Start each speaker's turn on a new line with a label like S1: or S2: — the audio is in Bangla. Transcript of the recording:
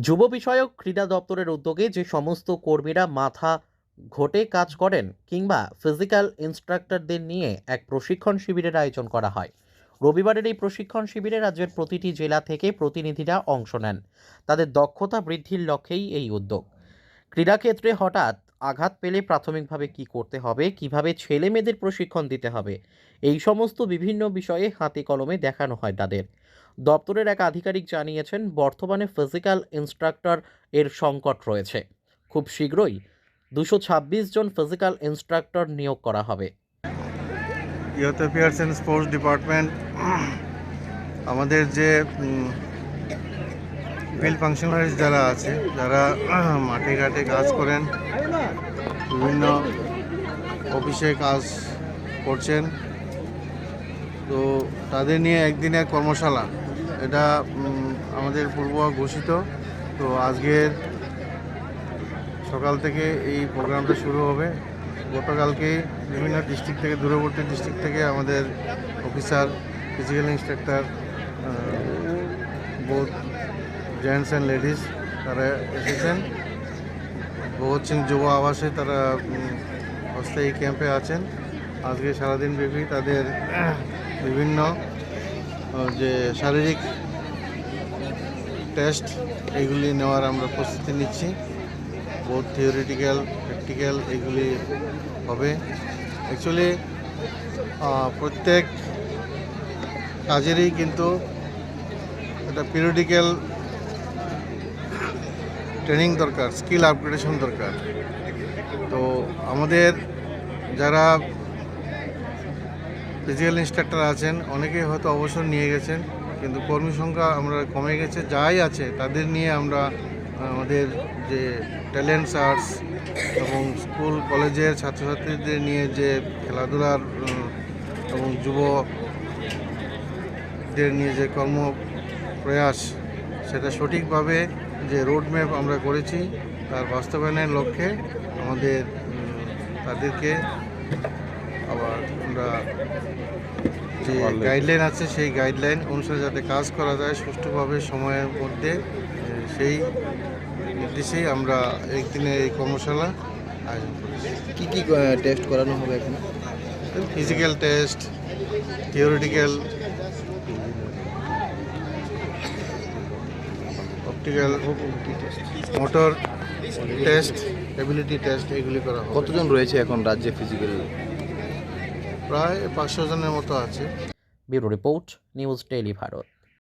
S1: যুব বিষয়ক ক্রীড়া দপ্তরের উদ্যোগে যে সমস্ত কর্মীরা মাথা ঘটে কাজ করেন কিংবা ফিজিক্যাল ইনস্ট্রাক্টরদের নিয়ে এক প্রশিক্ষণ শিবিরের আয়োজন করা হয়। রবিবারের এই প্রশিক্ষণ শিবিরে রাজ্যের প্রতিটি জেলা থেকে প্রতিনিধিরা অংশ নেন। তাদের দক্ষতা বৃদ্ধির লক্ষ্যেই এই উদ্যোগ। ক্রীড়াক্ষেত্রে হঠাৎ আঘাত পেলে প্রাথমিকভাবে কি করতে হবে? কীভাবে ছেলে মেয়েদের প্রশিক্ষণ দিতে হবে? এই সমস্ত বিভিন্ন বিষয়ে হাতে কলমে দেখানো হয় তাদের। দপ্তরের এক আধিকারিক জানিয়েছেন, বর্তমানে ফিজিক্যাল ইনস্ট্রাক্টর এর সংকট রয়েছে। খুব শীঘ্রই দুশো ছাব্বিশ জন ফিজিক্যাল ইনস্ট্রাক্টর নিয়োগ করা হবে।
S2: Youth affairs and sports department, আমাদের যে ফিল্ড ফাংশনারিজ যারা আছে, যারা মাঠে ঘাটে কাজ করেন, বিভিন্ন অফিসে কাজ করছেন, তো তাদের নিয়ে একদিনের কর্মশালা। এটা আমাদের পূর্ব ঘোষিত। তো আজকের সকাল থেকে এই প্রোগ্রামটা শুরু হবে। গতকালকে বিভিন্ন ডিস্ট্রিক্ট থেকে, দূরবর্তী ডিস্ট্রিক্ট থেকে আমাদের officer physical instructor both gents and ladies তারা এসেছেন। ভগৎ সিং যুব আবাসে তারা অস্থায়ী ক্যাম্পে আছেন। আজকে সারাদিন ব্যাপী তাদের বিভিন্ন যে শারীরিক টেস্ট এইগুলি নেওয়ার আমরা প্রস্তুতি নিচ্ছি। বোধ থিওরিটিক্যাল প্র্যাকটিক্যাল এগুলি হবে। অ্যাকচুয়ালি প্রত্যেক কাজেরই কিন্তু একটা পিরিয়ডিক্যাল ট্রেনিং দরকার, স্কিল আপগ্রেডেশন দরকার। তো আমাদের যারা ফিজিক্যাল ইনস্ট্রাক্টর আছেন, অনেকেই হয়তো অবসর নিয়ে গেছেন, কিন্তু কর্মী সংখ্যা আমরা কমে গেছে, যাই আছে, তাদের নিয়ে আমরা, আমাদের যে ট্যালেন্টস আর্টস এবং স্কুল কলেজের ছাত্রছাত্রীদের নিয়ে যে খেলাধুলার এবং যুবদের নিয়ে যে কর্ম প্রয়াস সেটা সঠিকভাবে যে রোড ম্যাপ আমরা করেছি তার বাস্তবায়নের লক্ষ্যে আমাদের তাদেরকে আবার আমরা যে গাইডলাইন আছে সেই গাইডলাইন অনুসারে যাতে কাজ করা যায় সুষ্ঠুভাবে সময়ের মধ্যে সেই নির্দেশেই আমরা একদিনের এই কর্মশালা আয়োজন করেছি।
S3: কী কি টেস্ট করানো হবে এখানে?
S2: Physical test theoretical optical motor test ability test এগুলি করা হবে।
S3: কতজন রয়েছে এখন রাজ্যে ফিজিক্যাল
S2: প্রায় পাঁচশো জনের মতো আছে।
S1: Bureau report news daily Bharat.